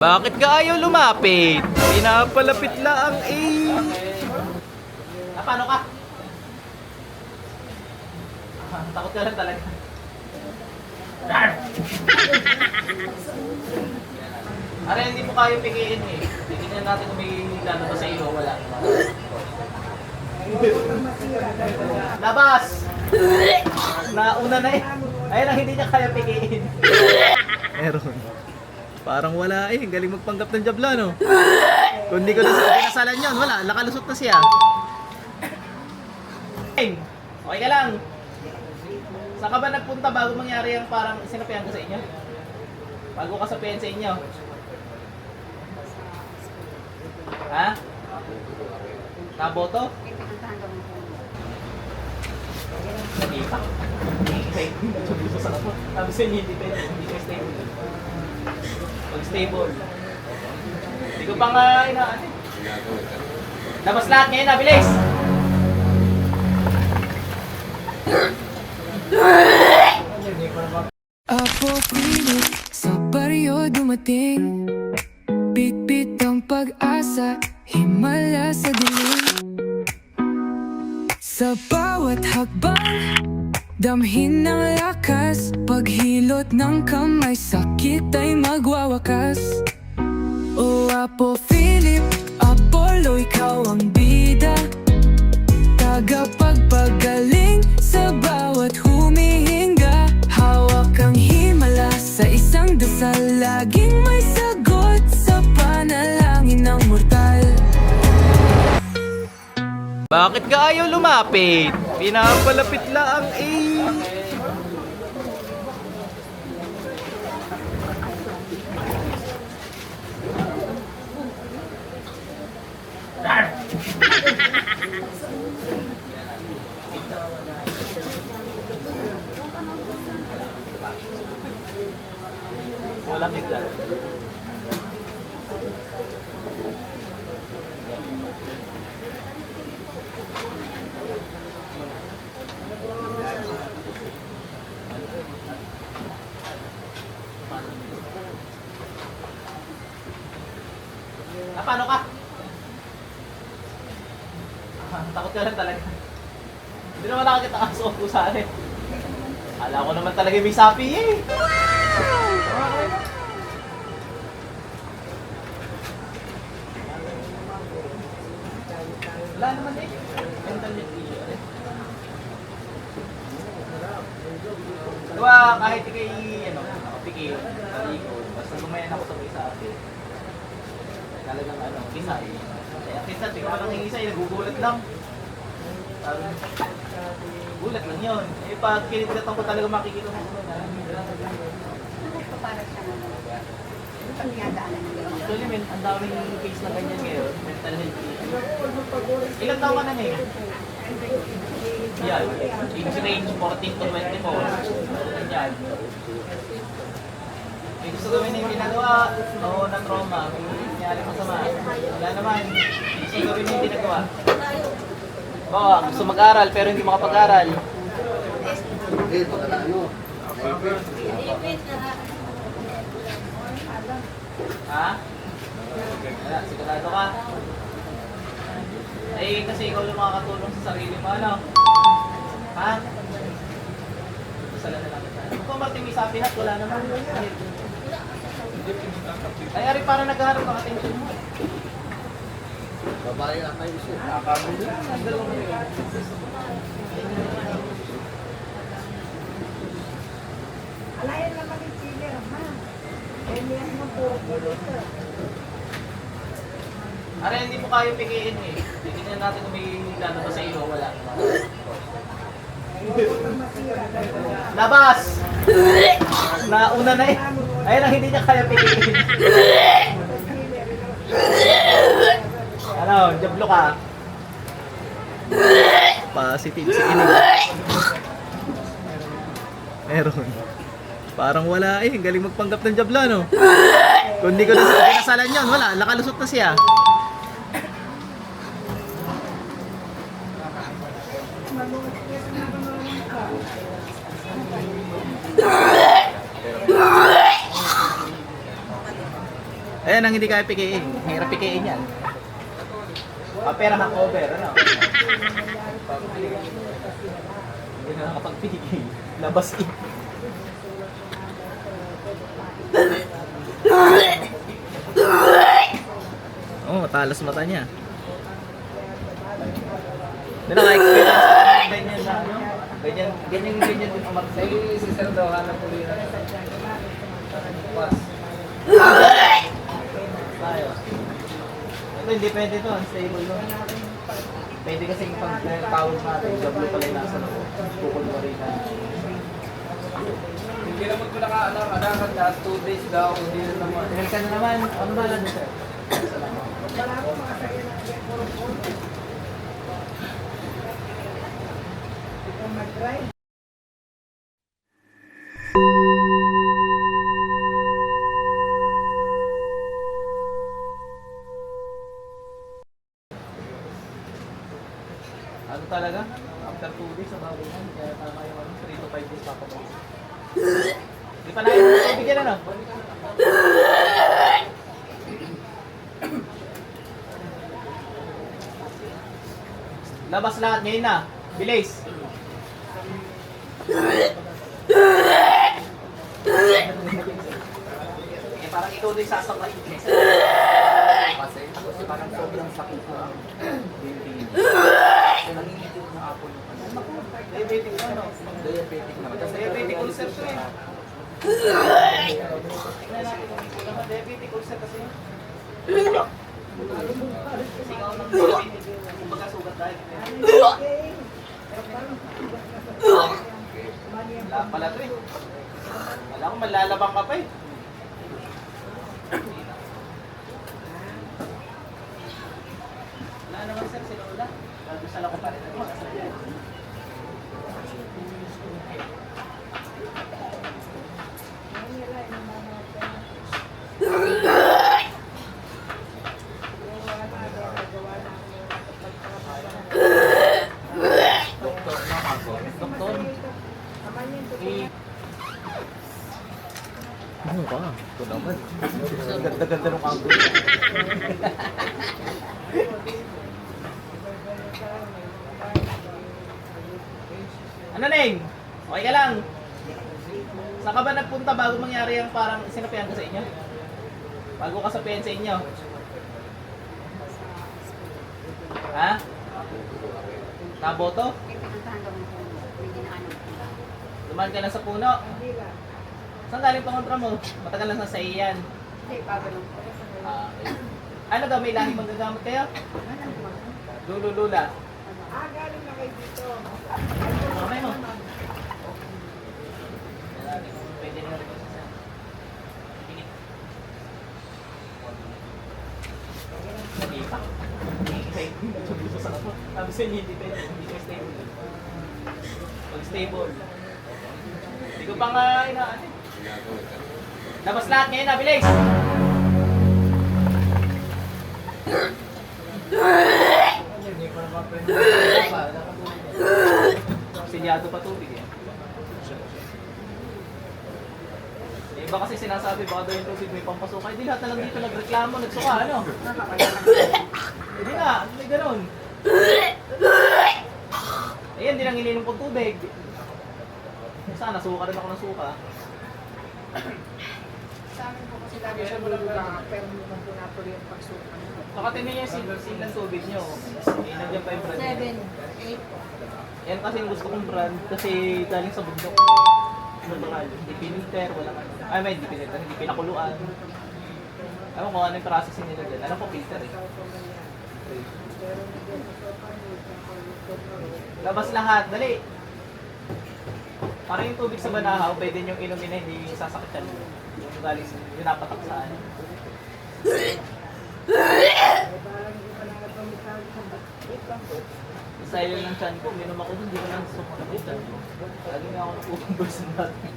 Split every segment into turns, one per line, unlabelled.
Bakit ka ayaw lumapit? Pinapalapit lang eh. Ah, paano ka? Ah, takot ka lang talaga. Rar! Are, hindi mo kaya pigiin eh. Tingnan natin kung may lalabas sa iyo wala. Labas! Nauna na eh. Ayun ang hindi niya kaya pigiin. Meron. Parang wala eh. Galing magpanggap ng jabla, no? Kung hindi ko na pinasalan yun, wala. Nakalusot na siya. Hey, Okay ka lang. Saan ka ba nagpunta bago mangyari yung parang sinapihan ko sa inyo? Bago ka sapihan sa inyo? Ha? Naboto? Hindi pa. Sabi sa hindi pa stable. Hindi ko pa nga inaan eh. Labas lahat ngayon na, bilis!
Apo pilit sa baryo dumating Bitbit ang pag-asa, himala sa dilim Sa bawat hakbang, damhin ng lakas Paghilot ng kamay, sakit ay magwawakas. O Apo Philip, Apollo, ikaw ang bida
Bakit ka ayaw lumapit? Pinapalapit lang eh. Walang bigla. Ah, paano ka? Ah, takot ka lang talaga. Hindi naman nakakita ka sa upusan eh. Akala ko naman talaga may sapi eh. Wala naman eh. Mental health issue eh. Diba, kahit ikay, ano, nakapikit, talikod, basta lumayan ako sa may sapi. Talagang ano, kisay. Kaya di ko lang hingisay, nagugulat lang. Sabi, gulat lang yun. Eh, pag kinitatan ko talaga makikita mo.
para siya ng.
Actually, men, ang daming case na ganyan ngayon, mental health. Ilang taon ka na ngayon? Yan, age range 14 to 24. Ganyan. May gusto gawin yung ginagawa, o na trauma, nangyari masama. Wala naman, gusto gawin yung ginagawa. Oo, gusto mag-aral pero hindi makapag-aral. Ha? Wala, sigurado ka. Eh, kasi ikaw lang makakatulong sa sarili mo, ano? Ha? Kung Martin, may sabi na, wala naman. Ay, Ari, parang naghaharap ang attention mo.
Babae na kayo siya.
Ang yun.
Alayan naman yung chiller, ha? Eh, niyan mo po.
Ari, hindi mo kaya pigiin eh. Tingnan natin kung may lalabas sa iyo wala. Labas! Nauna na eh. Ayun ang hindi niya kaya pigiin. ano, jablo ka. Positive si Inig. Meron. Parang wala eh. Galing magpanggap ng jabla, no? Kung hindi ko na pinasalan yun, wala. Nakalusot na siya. Ayan ang hindi kaya pikiin. Hirap pikiin yan. Ah, pera ng cover, ano? Hindi na nakapagpigil. Labas eh. Oh, talas mata niya. Hindi naka-experience ka ng ganyan na ano? Ganyan, ganyan, ganyan din umarsa.
Say, si Sir daw, hanap ko rin. Pas.
Tayo. Ito hindi pwede to, unstable no. Pwede kasi pag tawag natin, W pala yung nasa loob. Bukol mo rin na.
Hindi naman ko nakaalam, alakan na 2 days daw, hindi na naman.
Dahil ka na naman, ano ba lang sir?
Wala ko mga sa'yo na yan, Ikaw mag-drive.
Ano talaga? After 2 days, sa bago yan. Kaya tama yung ano, 3 to 5 days pa mo. Hindi pa na yung bigyan ano? Labas lahat ngayon na. Bilis. Eh, parang ikaw din sasakay.
Kasi, kasi parang sobrang sakit ko ang Kasi nangingitim na ako ng ano.
Diabetic ka, no?
Diabetic naman. Kasi
Diabetic ulcer eh. Naman diabetic ulcer kasi. Singaw ng diabetic. Wala pala to eh. Wala ko malalabang ka pa eh. Wala naman sir, si Lola. Nagdasal ako pa rin. Ano, kasal yan.
Manila, yung mga mga gawa na
doktor na ako.
Doktor. Eh. Ano ka? Ito naman. Ganda-ganda ng angle. ano Neng? Okay ka lang? Saan ka ba nagpunta bago mangyari yung parang sinapihan ko sa inyo? Bago ka sapihan sa inyo? Ha? Naboto? Dumaan ka lang sa puno? Saan galing pangontra mo? Matagal na sa iyan. Ah, okay. Ano daw, may lahing magagamit kayo? Lululula.
Ah, galing na kayo dito.
Mamay mo. Pwede na rin sa Sige. Hindi pa. Hindi pa sa. Sabi sa inyo, hindi pwede. Hindi ka stable. Pag stable. Hindi ko pa nga inaan eh. Labas lahat ngayon na, bilis!
Hindi.
Sinyado pa tubig eh. Eh, iba kasi sinasabi baka daw yung tubig may pampasuka. Hindi lahat na lang dito nagreklamo, nagsuka, ano? Hindi nga, may ganun. Eh, hindi lang ininom kong tubig. Sana, suka rin ako ng suka.
Sa amin po kasi lagi siya bulula, pero hindi mo po natuloy yung pagsukan.
Nakatinin niya seal ng tubig niyo. Eh, nandiyan pa yung brand. niya.
Seven, eight.
Yan kasi yung gusto kong brand kasi galing sa bundok. Natural. Hindi pinilter, walang ano. Ay, may hindi pinilter, hindi pinakuluan. Ewan ko ano yung processing nila dyan. Alam ko filter eh. Labas lahat, dali! Parang yung tubig sa banahaw, pwede niyong inumin na hindi sasakit yan. Yung galing sa, yung napatak sa ano. Sa'yo ng chan ko, minum ako dun, hindi ko lang sumunod yung chan ko. Lagi nga ako napupunod sa natin.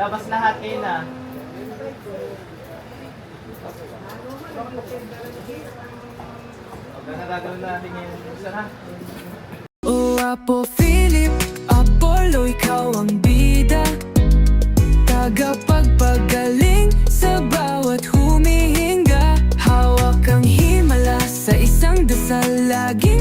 Labas lahat kayo na. Huwag na gagawin natin yung isa na.
Apo Philip, Apollo, ikaw ang bida. Tagapagpagaling Sa bawat humihinga. Hawak ang himala sa isang dasal Lagi